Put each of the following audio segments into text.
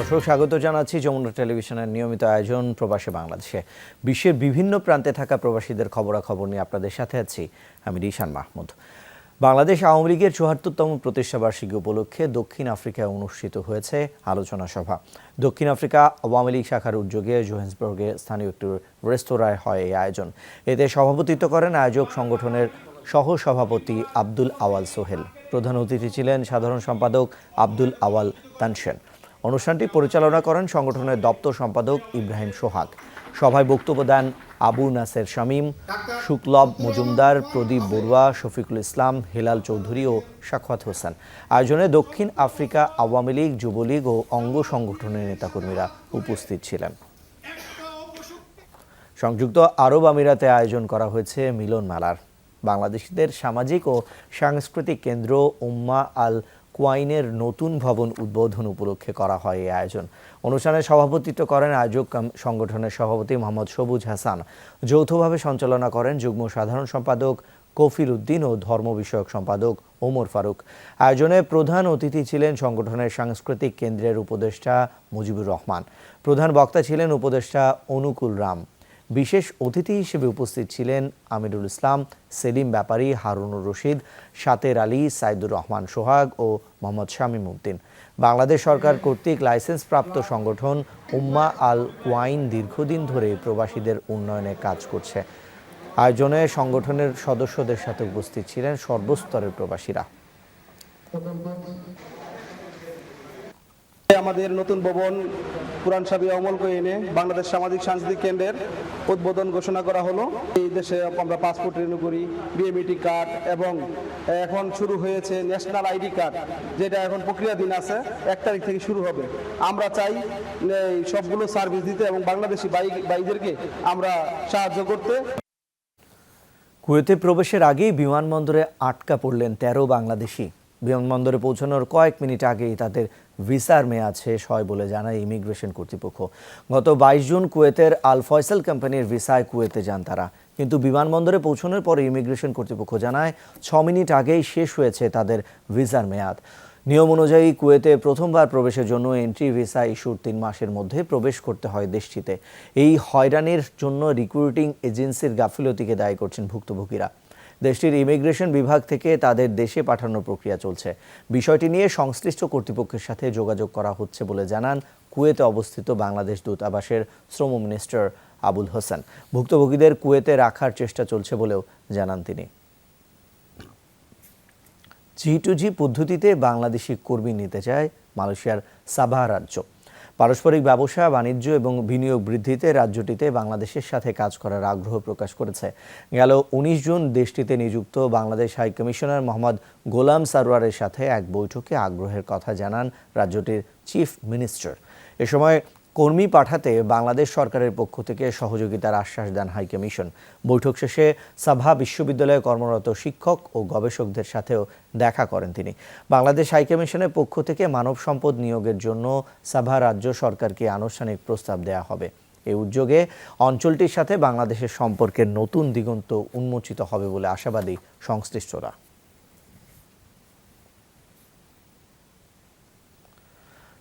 দর্শক, স্বাগত জানাচ্ছি যমুনা টেলিভিশনের নিয়মিত আয়োজন প্রবাসী বাংলাদেশে। বিশ্বের বিভিন্ন প্রান্তে থাকা প্রবাসীদের খবরাখবর নিয়ে আপনাদের সাথে আছি আমি রিশান মাহমুদ। বাংলাদেশ আওয়ামী লীগের চুয়াত্তরতম প্রতিষ্ঠাবার্ষিকী উপলক্ষে দক্ষিণ আফ্রিকায় অনুষ্ঠিত হয়েছে আলোচনা সভা। দক্ষিণ আফ্রিকা আওয়ামী লীগ শাখার উদ্যোগে জোহেন্সবার্গে স্থানীয় একটি রেস্তোরাঁয় হয় এই আয়োজন। এতে সভাপতিত্ব করেন আয়োজক সংগঠনের সহ সভাপতি আব্দুল আওয়াল সোহেল। প্রধান অতিথি ছিলেন সাধারণ সম্পাদক আব্দুল আওয়াল তানসেন। অনুষ্ঠানটি পরিচালনা করেন সংগঠনের দপ্তর সম্পাদক ইব্রাহিম সোহাগ। সভায় বক্তব্য দেন আবু নাসের শামীম শুক্লব মজুমদার, প্রদীপ বড়ুয়া, শফিকুল ইসলাম, হেলাল চৌধুরী ও সাক্ষাৎ হোসেন। আয়োজনে দক্ষিণ আফ্রিকা আওয়ামী লীগ, যুবলীগ ও অঙ্গ সংগঠনের নেতাকর্মীরা উপস্থিত ছিলেন। সংযুক্ত আরব আমিরাতে আয়োজন করা হয়েছে মিলন মেলার বাংলাদেশিদের সামাজিক ও সাংস্কৃতিক কেন্দ্র উম্মা আল কোয়াইনের নতুন ভবন উদ্বোধন উপলক্ষে করা হয় এই আয়োজন। অনুষ্ঠানে সভাপতিত্ব করেন আয়োজক সংগঠনের সভাপতি মোহাম্মদ সবুজ হাসান। যৌথভাবে সঞ্চালনা করেন যুগ্ম সাধারণ সম্পাদক কফিল উদ্দিন ও ধর্ম বিষয়ক সম্পাদক ওমর ফারুক। আয়োজনে প্রধান অতিথি ছিলেন সংগঠনের সাংস্কৃতিক কেন্দ্রের উপদেষ্টা মুজিবুর রহমান। প্রধান বক্তা ছিলেন উপদেষ্টা অনুকূল রাম। বিশেষ অতিথি হিসেবে উপস্থিত ছিলেন আমিরুল ইসলাম, সেলিম ব্যাপারী, হারুনুর রশিদ, সাতের আলী, সাইদুর রহমান সোহাগ ও মোহাম্মদ শামীম উদ্দিন। বাংলাদেশ সরকার কর্তৃক লাইসেন্সপ্রাপ্ত সংগঠন উম্মা আল ওয়াইন দীর্ঘদিন ধরে প্রবাসীদের উন্নয়নে কাজ করছে। আয়োজনে সংগঠনের সদস্যদের সাথে উপস্থিত ছিলেন সর্বস্তরের প্রবাসীরা। আমাদের নতুন ভবন পুরান সাবি অমল করে এনে বাংলাদেশ সামাজিক সাংস্কৃতিক কেন্দ্রের উদ্বোধন ঘোষণা করা হলো। এই দেশে আমরা পাসপোর্ট রিনিউ করি বিএমইটি কার্ড এবং এখন শুরু হয়েছে ন্যাশনাল আইডি কার্ড যেটা এখন প্রক্রিয়াধীন আছে, এক তারিখ থেকে শুরু হবে। আমরা চাই সবগুলো সার্ভিস দিতে এবং বাংলাদেশি বাইক বাইকদেরকে আমরা সাহায্য করতে। কুয়েতে প্রবেশের আগেই বিমানবন্দরে আটকা পড়লেন তেরো বাংলাদেশি। বিমানবন্দরে পৌঁছানোর কয়েক মিনিট আগেই তাদের ভিসার মেয়াদ শেষ হয় বলে জানায় ইমিগ্রেশন কর্তৃপক্ষ। গত বাইশ জুন কুয়েতের আল ফয়সাল কোম্পানির ভিসায় কুয়েতে যান তারা। কিন্তু বিমানবন্দরে পৌঁছানোর পরে ইমিগ্রেশন কর্তৃপক্ষ জানায়, ছ মিনিট আগেই শেষ হয়েছে তাদের ভিসার মেয়াদ। নিয়ম অনুযায়ী কুয়েতে প্রথমবার প্রবেশের জন্য এন্ট্রি ভিসা ইস্যুর তিন মাসের মধ্যে প্রবেশ করতে হয় দেশটিতে। এই হয়রানির জন্য রিক্রুটিং এজেন্সির গাফিলতিকে দায়ী করছেন ভুক্তভোগীরা। দেশটির ইমিগ্রেশন বিভাগ থেকে তাদের দেশে পাঠানোর প্রক্রিয়া চলছে। বিষয়টি নিয়ে সংশ্লিষ্ট কর্তৃপক্ষের সাথে যোগাযোগ করা হচ্ছে বলে জানান কুয়েতে অবস্থিত বাংলাদেশ দূতাবাসের শ্রম মিনিস্টার আবুল হোসেন। ভুক্তভোগীদের কুয়েতে রাখার চেষ্টা চলছে বলেও জানান তিনি। জি টু জি পদ্ধতিতে বাংলাদেশি কর্মী নিতে চায় মালয়েশিয়ার সাবাহ রাজ্য। পারস্পরিক ব্যবসা, বাণিজ্য এবং বিনিয়োগ বৃদ্ধিতে রাজ্যটিতে বাংলাদেশের সাথে কাজ করার আগ্রহ প্রকাশ করেছে। গেল উনিশ জুন দেশটিতে নিযুক্ত বাংলাদেশ হাই কমিশনার মোহাম্মদ গোলাম সারোয়ারের সাথে এক বৈঠকে আগ্রহের কথা জানান রাজ্যটির চিফ মিনিস্টার। এ সময় কর্মী পাঠাতে বাংলাদেশ সরকারের পক্ষ থেকে সহযোগিতার আশ্বাস দেন হাইকমিশন। বৈঠক শেষে সাভা বিশ্ববিদ্যালয়ে কর্মরত শিক্ষক ও গবেষকদের সাথেও দেখা করেন তিনি। বাংলাদেশ হাইকমিশনের পক্ষ থেকে মানব সম্পদ নিয়োগের জন্য সাভা রাজ্য সরকারকে আনুষ্ঠানিক প্রস্তাব দেওয়া হবে। এই উদ্যোগে অঞ্চলটির সাথে বাংলাদেশের সম্পর্কের নতুন দিগন্ত উন্মোচিত হবে বলে আশাবাদী সংশ্লিষ্টরা।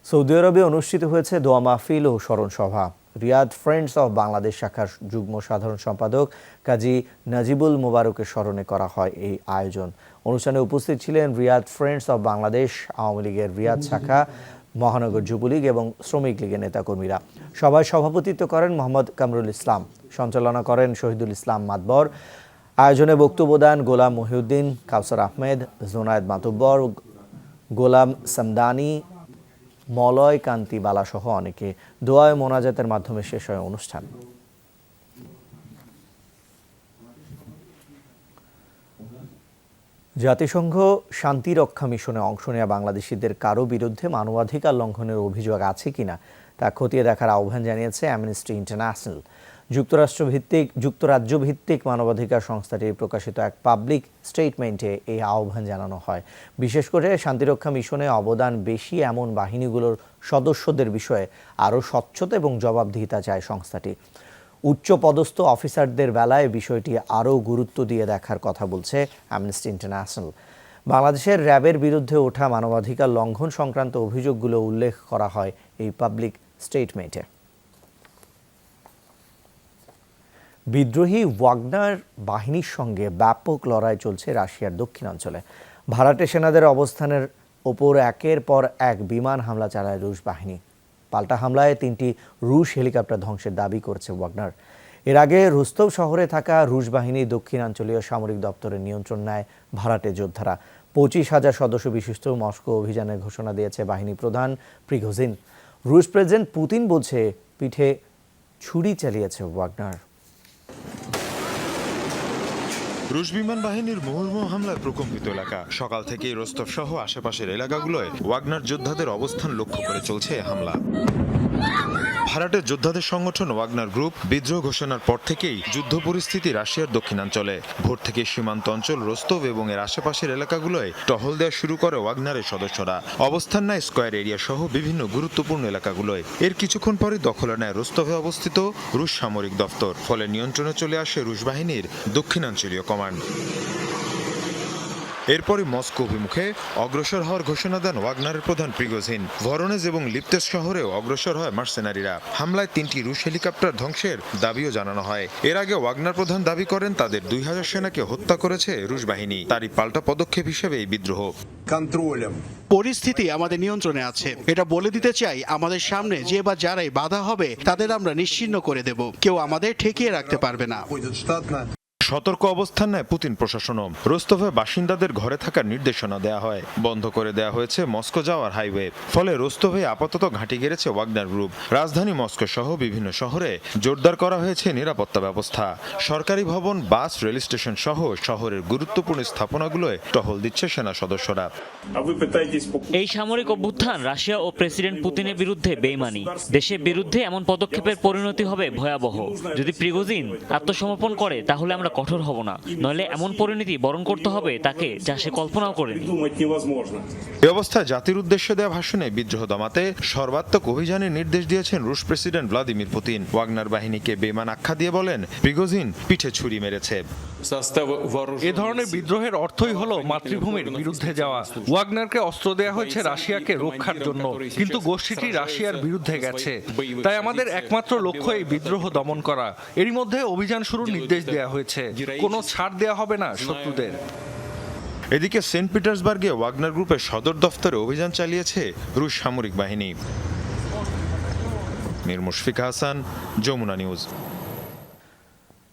সৌদি আরবে অনুষ্ঠিত হয়েছে দোয়া মাহফিল ও স্মরণ সভা। রিয়াদ ফ্রেন্ডস অব বাংলাদেশ শাখার যুগ্ম সাধারণ সম্পাদক কাজী নাজিবুল মোবারকের স্মরণে করা হয় এই আয়োজন। অনুষ্ঠানে উপস্থিত ছিলেন Riyadh friends of Bangladesh, Awami লীগের রিয়াদ শাখা, মহানগর যুবলীগ এবং শ্রমিক লীগের নেতাকর্মীরা। সভায় সভাপতিত্ব করেন মোহাম্মদ কামরুল ইসলাম। সঞ্চালনা করেন শহীদুল ইসলাম মাতবর। আয়োজনে বক্তব্য দেন গোলাম মহিউদ্দিন, কাউসার আহমেদ, জোনায়েদ মাতুব্বর, গোলাম সামদানি মলয় কান্তি বালাসহ অনেকে দোয়ায় মোনাজাতের মাধ্যমে শেষ হয় অনুষ্ঠান। জাতিসংঘ শান্তিরক্ষা মিশনে অংশ নেওয়া বাংলাদেশিদের কারও বিরুদ্ধে মানবাধিকার লঙ্ঘনের অভিযোগ আছে কিনা তা খতিয়ে দেখার আহ্বান জানিয়েছে অ্যামনেস্টি ইন্টারন্যাশনাল। যুক্তরাষ্ট্র ভিত্তিক যুক্তরাজ্য ভিত্তিক মানবাধিকার সংস্থাটির প্রকাশিত এক পাবলিক স্টেটমেন্টে এই আহ্বান জানানো হয়। বিশেষ করে শান্তিরক্ষা মিশনে অবদান বেশি এমন বাহিনীগুলোর সদস্যদের বিষয়ে আরও স্বচ্ছতা এবং জবাবদিহিতা চায় সংস্থাটি। উচ্চ পদস্থ অফিসারদের বেলায় বিষয়টি আরও গুরুত্ব দিয়ে দেখার কথা বলছে অ্যামনেস্টি ইন্টারন্যাশনাল বাংলাদেশের র্যাবের বিরুদ্ধে ওঠা মানবাধিকার লঙ্ঘন সংক্রান্ত অভিযোগগুলো উল্লেখ করা হয় এই পাবলিক স্টেটমেন্টে। বিদ্রোহী ওয়াগনার বাহিনীর সঙ্গে ব্যাপক লড়াই চলছে রাশিয়ার দক্ষিণাঞ্চলে ভাড়াটে সেনাদের অবস্থানের ওপর একের পর এক বিমান হামলা চালায় রুশ বাহিনী। পাল্টা হামলায় তিনটি রুশ হেলিকপ্টার ধ্বংসের দাবি করছে ওয়াগনার। এর আগে রুস্তব শহরে থাকা রুশ বাহিনী দক্ষিণাঞ্চলীয় সামরিক দপ্তরের নিয়ন্ত্রণ নেয় ভাড়াটে যোদ্ধারা। পঁচিশ হাজার সদস্য বিশিষ্ট মস্কো অভিযানের ঘোষণা দিয়েছে বাহিনী প্রধান প্রিগোজিন। রুশ প্রেসিডেন্ট পুতিন বলছে, পিঠে ছুরি চালিয়েছে ওয়াগনার। রুশ বিমান বাহিনীর মুহুর্মুহ হামলায় প্রকম্পিত এলাকা। সকাল থেকেই রোস্তভ সহ আশেপাশের এলাকাগুলোয় ওয়াগনার যোদ্ধাদের অবস্থান লক্ষ্য করে চলছে হামলা। ভাড়াটের যোদ্ধাদের সংগঠন ওয়াগনার গ্রুপ বিদ্রোহ ঘোষণার পর থেকেই যুদ্ধ পরিস্থিতি রাশিয়ার দক্ষিণাঞ্চলে। ভোর থেকে সীমান্ত অঞ্চল রোস্তভ এবং এর আশেপাশের এলাকাগুলোয় টহল দেওয়া শুরু করে ওয়াগনারের সদস্যরা। অবস্থান নেয় স্কয়ার এরিয়া সহ বিভিন্ন গুরুত্বপূর্ণ এলাকাগুলোয়। এর কিছুক্ষণ পরে দখলে নেয় রোস্তভে অবস্থিত রুশ সামরিক দপ্তর ফলে নিয়ন্ত্রণে চলে আসে রুশ বাহিনীর দক্ষিণাঞ্চলীয় কমান্ড। এরপরই মস্কো অভিমুখে অগ্রসর হওয়ার ঘোষণা দেন ওয়াগনারের প্রধান প্রিগোজিন। ভরনেজ এবং লিপ্তেস শহরেও অগ্রসর হয় মার্সেনারিরা। হামলায় তিনটি রুশ হেলিকপ্টার ধ্বংসের দাবিও জানানো হয়। এর আগে ওয়াগনার প্রধান দাবি করেন তাদের দুই হাজার সেনাকে হত্যা করেছে রুশ বাহিনী। তারই পাল্টা পদক্ষেপ হিসেবে এই বিদ্রোহ। পরিস্থিতি আমাদের নিয়ন্ত্রণে আছে। এটা বলে দিতে চাই আমাদের সামনে যে বা যারাই বাধা হবে তাদের আমরা নিশ্চিন্ন করে দেব। কেউ আমাদের ঠেকিয়ে রাখতে পারবে না। সতর্ক অবস্থান নেয় পুতিন প্রশাসনও। রোস্তভে বাসিন্দাদের ঘরে থাকার নির্দেশনা দেয়া হয়। বন্ধ করে দেয়া হয়েছে মস্কো যাওয়ার হাইওয়ে। ফলে রোস্তভে আপাতত ঘাঁটি গেড়েছে ওয়াগনার গ্রুপ। রাজধানী মস্কো সহ বিভিন্ন শহরে জোরদার করা হয়েছে নিরাপত্তা ব্যবস্থা। সরকারি ভবন, বাস, রেল স্টেশন সহ শহরের গুরুত্বপূর্ণ স্থাপনাগুলোয় টহল দিচ্ছে সেনা সদস্যরা। এই সামরিক অভ্যুত্থান রাশিয়া ও প্রেসিডেন্ট পুতিনের বিরুদ্ধে বেইমানি। দেশের বিরুদ্ধে এমন পদক্ষেপের পরিণতি হবে ভয়াবহ। যদি প্রিগোজিন আত্মসমর্পণ করে, তাহলে আমরা কঠোর হব না। নইলে এমন পরিণতি বরণ করতে হবে তাকে যা সে কল্পনাও করে এ অবস্থায় জাতির উদ্দেশ্যে দেয়া ভাষণে বিদ্রোহ দমাতে সর্বাত্মক অভিযানের নির্দেশ দিয়েছেন রুশ প্রেসিডেন্ট ভ্লাদিমির পুতিন। ওয়াগনার বাহিনীকে বেমান আখ্যা দিয়ে বলেন প্রিগোজিন পিঠে ছুরি মেরেছে। এ ধরনের বিদ্রোহের অর্থই হলো মাতৃভূমির বিরুদ্ধে যাওয়া। ওয়াগনারকে অস্ত্র দেয়া হয়েছে রাশিয়াকে রক্ষার জন্য কিন্তু গোষ্ঠীটি রাশিয়ার বিরুদ্ধে গেছে। তাই আমাদের একমাত্র লক্ষ্য এই বিদ্রোহ দমন করা। এরই মধ্যে অভিযান শুরুর নির্দেশ দেয়া হয়েছে। কোনো ছাড় দেওয়া হবে না শত্রুদের। এদিকে সেন্ট পিটার্সবার্গে ওয়াগনার গ্রুপের সদর দফতরে অভিযান চালিয়েছে রুশ সামরিক বাহিনী। মীর মুশফিকা হাসান যমুনা নিউজ।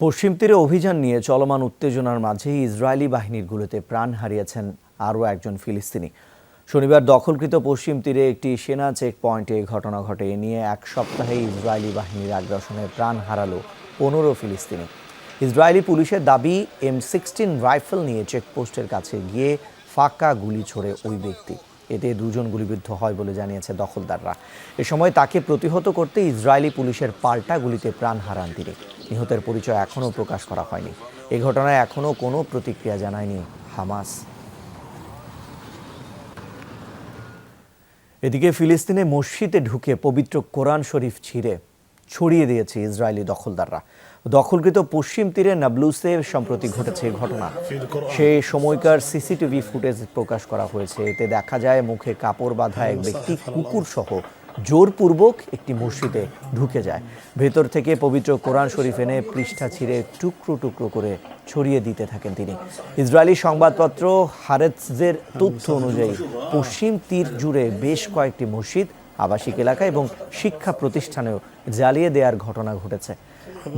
পশ্চিম তীরে অভিযান নিয়ে চলমান উত্তেজনার মাঝেই ইসরায়েলি বাহিনীর গুলোতে প্রাণ হারিয়েছেন আরও একজন ফিলিস্তিনি। শনিবার দখলকৃত পশ্চিম তীরে একটি সেনা চেক পয়েন্টে ঘটনা ঘটে। নিয়ে এক সপ্তাহে ইসরায়েলি বাহিনীর আগ্রাসনে প্রাণ হারালো পনেরো ফিলিস্তিনি। ইসরায়েলি পুলিশের দাবি, এম সিক্সটিন রাইফেল নিয়ে চেকপোস্টের কাছে গিয়ে ফাঁকা গুলি ছোড়ে ওই ব্যক্তি। এতে দুজন গুলিবিদ্ধ হয় বলে জানিয়েছে দখলদাররা। এ সময় তাকে প্রতিহত করতে ইসরায়েলি পুলিশের পাল্টা গুলিতে প্রাণ হারান তিনি। নিহতের পরিচয় এখনও প্রকাশ করা হয়নি। এ ঘটনায় এখনও কোনো প্রতিক্রিয়া জানায়নি হামাস। এদিকে ফিলিস্তিনে মসজিদে ঢুকে পবিত্র কোরআন শরীফ ছিঁড়ে, ছড়িয়ে দিয়েছে ইসরায়েলি দখলদাররা। দখলকৃত পশ্চিম তীরে নাবলুসে সম্প্রতি ঘটেছে ঘটনা। সেই সময়কার সিসিটিভি ফুটেজ প্রকাশ করা হয়েছে। এতে দেখা যায় মুখে কাপড় বাঁধা এক ব্যক্তি কুকুর সহ জোরপূর্বক একটি মসজিদে ঢুকে যায়। ভেতর থেকে পবিত্র কোরআন শরীফ এনে পৃষ্ঠা ছিঁড়ে টুকরো টুকরো করে ছড়িয়ে দিতে থাকেন তিনি। ইসরায়েলি সংবাদপত্র হারেৎজের তথ্য অনুযায়ী পশ্চিম তীর জুড়ে বেশ কয়েকটি মসজিদ, আবাসিক এলাকা এবং শিক্ষা প্রতিষ্ঠানেও জ্বালিয়ে দেওয়ার ঘটনা ঘটেছে।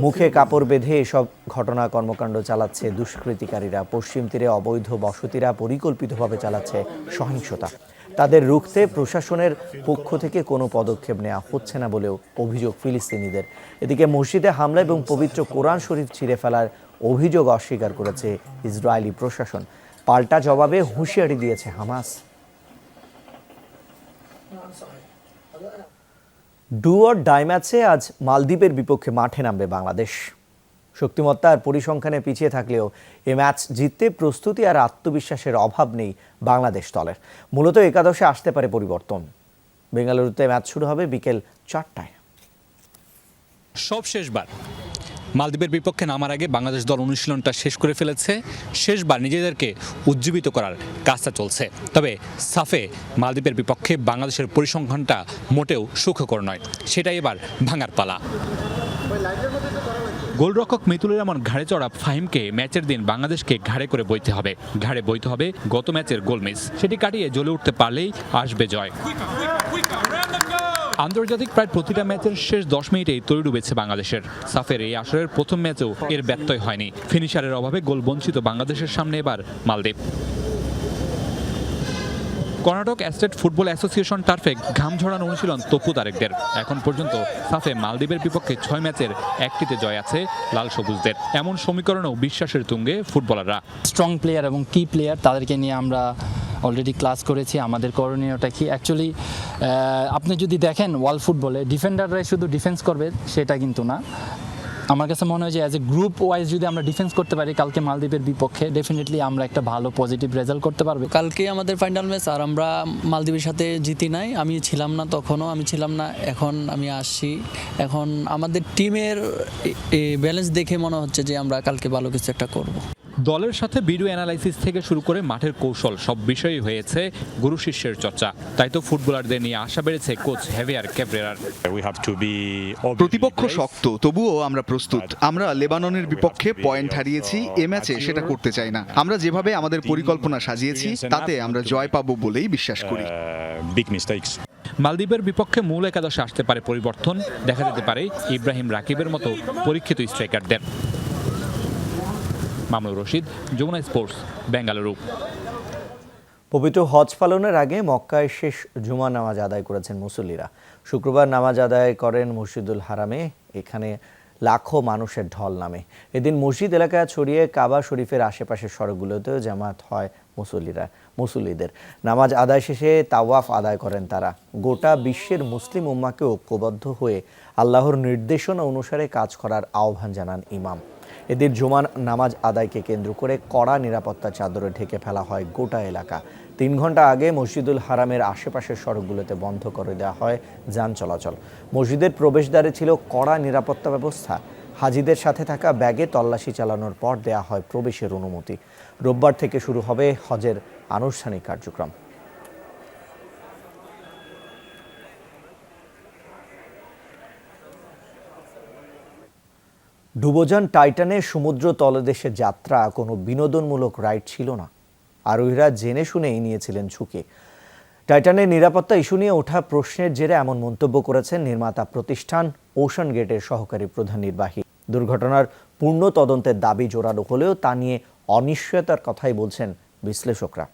মুখে কাপড় বেঁধে এসব ঘটনা কর্মকাণ্ড চালাচ্ছে দুষ্কৃতিকারীরা। পশ্চিম তীরে অবৈধ বসতিরা পরিকল্পিতভাবে চালাচ্ছে সহিংসতা। তাদের রুখতে প্রশাসনের পক্ষ থেকে কোনো পদক্ষেপ নেওয়া হচ্ছে না বলেও অভিযোগ ফিলিস্তিনিদের। এদিকে মসজিদে হামলা এবং পবিত্র কোরআন শরীফ ছিঁড়ে ফেলার অভিযোগ অস্বীকার করেছে ইসরায়েলি প্রশাসন। পাল্টা জবাবে হুঁশিয়ারি দিয়েছে হামাস। ডু অর ডাই ম্যাচে আজ মালদ্বীপের বিপক্ষে মাঠে নামবে বাংলাদেশ। শক্তিমত্তা আর পরিসংখ্যানে পিছিয়ে থাকলেও এ ম্যাচ জিততে প্রস্তুতি আর আত্মবিশ্বাসের অভাব নেই বাংলাদেশ দলের। মূলত একাদশে আসতে পারে পরিবর্তন। বেঙ্গালুরুতে ম্যাচ শুরু হবে বিকেল চারটায়। সব শেষবার। মালদ্বীপের বিপক্ষে নামার আগে বাংলাদেশ দল অনুশীলনটা শেষ করে ফেলেছে। শেষবার নিজেদেরকে উজ্জীবিত করার কাজটা চলছে। তবে সাফে মালদ্বীপের বিপক্ষে বাংলাদেশের পরিসংখ্যানটা মোটেও সুখকর নয়। সেটাই এবার ভাঙার পালা। গোলরক্ষক মিতুল রহমান ঘাড়ে চড়া ফাহিমকে ম্যাচের দিন বাংলাদেশকে ঘাড়ে করে বইতে হবে। ঘাড়ে বইতে হবে গত ম্যাচের গোল মিস। সেটি কাটিয়ে জ্বলে উঠতে পারলেই আসবে জয়। আন্তর্জাতিক প্রায় প্রতিটা ম্যাচের শেষ দশ মিনিটেই তৈরি ডুবেছে বাংলাদেশের। সাফের এই আসরের প্রথম ম্যাচেও এর ব্যত্যয় হয়নি। ফিনিশারের অভাবে গোল বঞ্চিত বাংলাদেশের সামনে এবার Maldives. Karnataka state football association টার্ফে ঘাম ঝরানো অনুশীলন তপু তারেকদের। এখন পর্যন্ত সাফে মালদ্বীপের বিপক্ষে ছয় ম্যাচের একটিতে জয় আছে লাল সবুজদের। এমন সমীকরণেও বিশ্বাসের তুঙ্গে ফুটবলাররা। স্ট্রং প্লেয়ার এবং কি প্লেয়ার তাদেরকে নিয়ে আমরা অলরেডি ক্লাস করেছি, আমাদের করণীয়টা কি? অ্যাকচুয়ালি আপনি যদি দেখেন ওয়ার্ল্ড ফুটবলে ডিফেন্ডাররাই শুধু ডিফেন্স করবে, সেটা কিন্তু না। আমার কাছে মনে হয় যে অ্যাজ এ গ্রুপ ওয়াইজ যদি আমরা ডিফেন্স করতে পারি, কালকে মালদ্বীপের বিপক্ষে ডেফিনেটলি আমরা একটা ভালো পজিটিভ রেজাল্ট করতে পারব। কালকে আমাদের ফাইনাল ম্যাচ আর আমরা মালদ্বীপের সাথে জিতি নাই, আমি ছিলাম না তখনও, আমি ছিলাম না, এখন আমি আসছি। এখন আমাদের টিমের ব্যালেন্স দেখে মনে হচ্ছে যে আমরা কালকে ভালো কিছু একটা করব। দলের সাথে ভিডিও অ্যানালাইসিস থেকে শুরু করে মাঠের কৌশল সব বিষয়ই হয়েছে গুরু শিষ্যের চর্চা। তাই তো ফুটবলারদের নিয়ে আশা বেড়েছে কোচ হেভিয়ার ক্যাব্রেরার। প্রতিপক্ষ শক্ত তবুও আমরা প্রস্তুত। আমরা লেবাননের বিপক্ষে পয়েন্ট হারিয়েছি এ ম্যাচে সেটা করতে চাই না। আমরা যেভাবে আমাদের পরিকল্পনা সাজিয়েছি তাতে আমরা জয় পাবো বলেই বিশ্বাস করি। মালদ্বীপের বিপক্ষে মূল একাদশে আসতে পারে পরিবর্তন। দেখা যেতে পারে ইব্রাহিম রাকিবের মতো পরীক্ষিত স্ট্রাইকারদের মামুনুর রশিদ, যমুনা স্পোর্টস, বেঙ্গালুরু। পবিত্র হজ পালনের আগে মক্কায় শেষ জুমা নামাজ আদায় করেছেন মুসল্লিরা। শুক্রবার নামাজ আদায় করেন মসজিদুল হারামে, এখানে লাখো মানুষের ঢল নামে। এদিন মসজিদ এলাকা ছড়িয়ে কাবা শরীফের আশেপাশের সড়কগুলোতেও জামাত হয় মুসল্লিরা, মুসল্লিদের। নামাজ আদায় শেষে তাওয়াফ আদায় করেন তারা। গোটা বিশ্বের মুসলিম উম্মাকে ঐক্যবদ্ধ হয়ে আল্লাহর নির্দেশনা অনুসারে কাজ করার আহ্বান জানান ইমাম। এদের জুমান নামাজ আদায়কে কেন্দ্র করে কড়া নিরাপত্তা চাদরে ঢেকে ফেলা হয় গোটা এলাকা। তিন ঘণ্টা আগে মসজিদুল হারামের আশেপাশের সড়কগুলোতে বন্ধ করে দেওয়া হয় যান চলাচল। মসজিদের প্রবেশদ্বারে ছিল কড়া নিরাপত্তা ব্যবস্থা। হাজিদের সাথে থাকা ব্যাগে তল্লাশি চালানোর পর দেয়া হয় প্রবেশের অনুমতি। রোববার থেকে শুরু হবে হজের আনুষ্ঠানিক কার্যক্রম। ডুবোজান টাইটানে সমুদ্র তলদেশে যাত্রা, কোনো বিনোদনমূলক রাইড ছিল না। আরোহীরা জেনে শুনেই নিয়েছিলেন ঝুঁকি। টাইটানের নিরাপত্তা ইস্যু নিয়ে ওঠা প্রশ্নের জেরে এমন মন্তব্য করেছেন নির্মাতা প্রতিষ্ঠান ওশান গেটের সহকারী প্রধান নির্বাহী। দুর্ঘটনার পূর্ণ তদন্তের দাবি জোরালো হলেও তা নিয়ে অনিশ্চয়তার কথাই বলছেন বিশ্লেষকরা।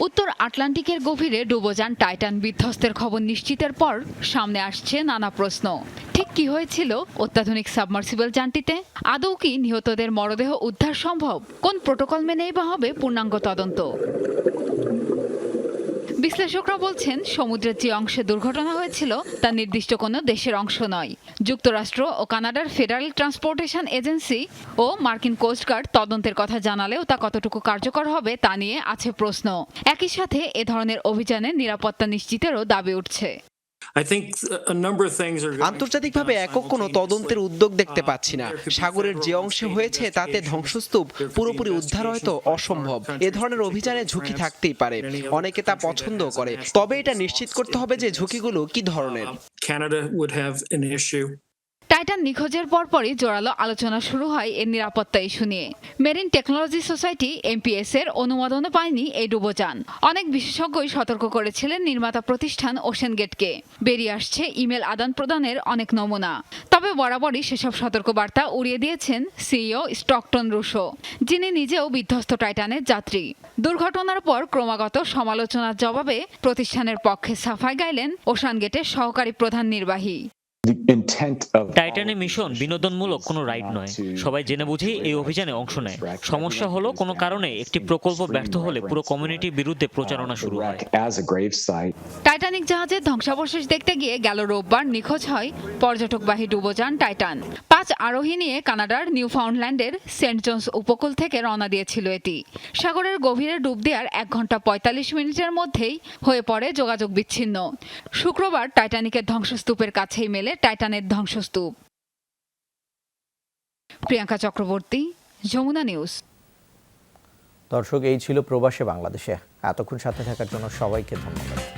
উত্তর আটলান্টিকের গভীরে ডুবোযান টাইটান বিধ্বস্তের খবর নিশ্চিতের পর সামনে আসছে নানা প্রশ্ন। ঠিক কি হয়েছিল অত্যাধুনিক সাবমার্সিবল যানটিতে? আদৌ কি নিহতদের মরদেহ উদ্ধার সম্ভব? কোন প্রোটোকল মেনেই বা হবে? পূর্ণাঙ্গ তদন্ত। বিশ্লেষকরা বলছেন, সমুদ্রের যে অংশে দুর্ঘটনা হয়েছিল, তা নির্দিষ্ট কোনো দেশের অংশ নয়। যুক্তরাষ্ট্র ও কানাডার ফেডারেল ট্রান্সপোর্টেশন এজেন্সি ও মার্কিন কোস্টগার্ড তদন্তের কথা জানালেও তা কতটুকু কার্যকর হবে, তা নিয়ে আছে প্রশ্ন। একই সাথে এ ধরনের অভিযানে নিরাপত্তা নিশ্চিতেরও দাবি উঠছে। আন্তর্জাতিকভাবে একক কোনো তদন্তের উদ্যোগ দেখতে পাচ্ছি না। সাগরের যে অংশে হয়েছে তাতে ধ্বংসস্তূপ পুরোপুরি উদ্ধার হয়তো অসম্ভব। এ ধরনের অভিযানে ঝুঁকি থাকতেই পারে। অনেকে তা পছন্দ করে। তবে এটা নিশ্চিত করতে হবে যে ঝুঁকিগুলো কি ধরনের। টাইটান নিখোঁজের পরপরই জোরালো আলোচনা শুরু হয় এর নিরাপত্তা ইস্যু নিয়ে। মেরিন টেকনোলজি সোসাইটি এমপিএস এর অনুমোদনও পায়নি এই ডুবোযান অনেক বিশেষজ্ঞই সতর্ক করেছিলেন নির্মাতা প্রতিষ্ঠান ওশেন গেটকে বেরিয়ে আসছে ইমেল আদান প্রদানের অনেক নমুনা। তবে বরাবরই সেসব সতর্কবার্তা উড়িয়ে দিয়েছেন সিইও স্টকটন রুশো, যিনি নিজেও বিধ্বস্ত টাইটানের যাত্রী। দুর্ঘটনার পর ক্রমাগত সমালোচনার জবাবে প্রতিষ্ঠানের পক্ষে সাফাই গাইলেন ওশান গেটের সহকারী প্রধান নির্বাহী। টাইটানের মিশন বিনোদনমূলক কোনো রাইড নয়। সবাই জেনে বুঝেই এই অভিযানে অংশ নেয়। সমস্যা হলো কোনো কারণে একটি প্রকল্প ব্যর্থ হলে পুরো কমিউনিটির বিরুদ্ধে প্রচারণা শুরু হয়। টাইটানিক জাহাজের ধ্বংসাবশেষ দেখতে গিয়ে গেল রোববার নিখোঁজ হয় পর্যটকবাহী ডুবোযান টাইটান। পাঁচ আরোহী নিয়ে কানাডার নিউফাউন্ডল্যান্ডের সেন্ট জোন্স উপকূল থেকে রওনা দিয়েছিল এটি। সাগরের গভীরে ডুব দেওয়ার এক ঘণ্টা পঁয়তাল্লিশ মিনিটের মধ্যেই হয়ে পড়ে যোগাযোগ বিচ্ছিন্ন। শুক্রবার টাইটানিকের ধ্বংসস্তূপের কাছেই মেলে টাইটানের ধ্বংসস্তূপ। প্রিয়াঙ্কা চক্রবর্তী, যমুনা নিউজ। দর্শক, এই ছিল প্রবাসে বাংলাদেশে। এতক্ষণ সাথে থাকার জন্য সবাইকে ধন্যবাদ।